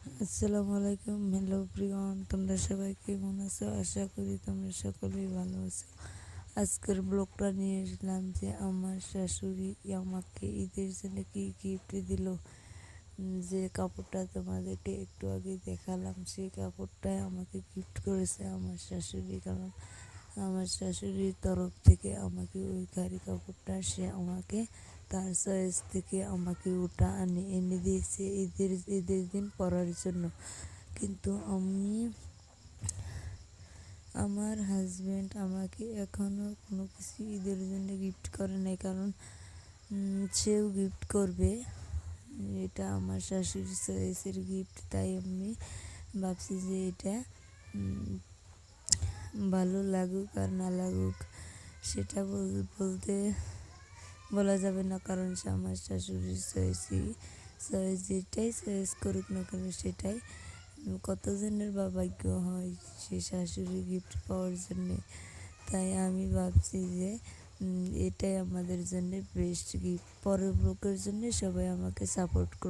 আসসালামু আলাইকুম। হ্যালো প্রিয়ন তোমরা সবাই কেমন আছো? আশা করি তোমরা সকলেই ভালো আছো। আজকের ব্লগটা নিয়ে এসলাম যে আমার শাশুড়ি আমাকে ঈদের জন্য কি গিফট দিল। যে কাপড়টা তোমাদেরকে একটু আগে দেখালাম, সেই কাপড়টাই আমাকে গিফট করেছে আমার শাশুড়ি। কারণ আমার শাশুড়ির তরফ থেকে আমাকে ওই গাড়ি কাপড়টা সে আমাকে তার চয়েস থেকে আমাকে ওটা আনে, এনে দিয়েছে ঈদের ঈদের দিন পরার জন্য। কিন্তু আমি, আমার হাজব্যান্ড আমাকে এখনও কোনো কিছু ঈদের জন্য গিফট করে নাই, কারণ সেও গিফট করবে। এটা আমার শাশুড়ির চয়েসের গিফট তাই আমি ভাবছি যে এটা ভালো লাগুক আর না লাগুক, সেটা বল- বলতে বলা যাবে না, কারণ সে আমার শাশুড়ি সয়েছি সয়ে যেটাই সয়েস করুক না কেন সেটাই। কতজনের বা ভাগ্য হয় সে শাশুড়ি গিফট পাওয়ার জন্যে? তাই আমি ভাবছি যে এটাই আমাদের জন্য বেস্ট গিফট পরের লোকের জন্য সবাই আমাকে সাপোর্ট করুন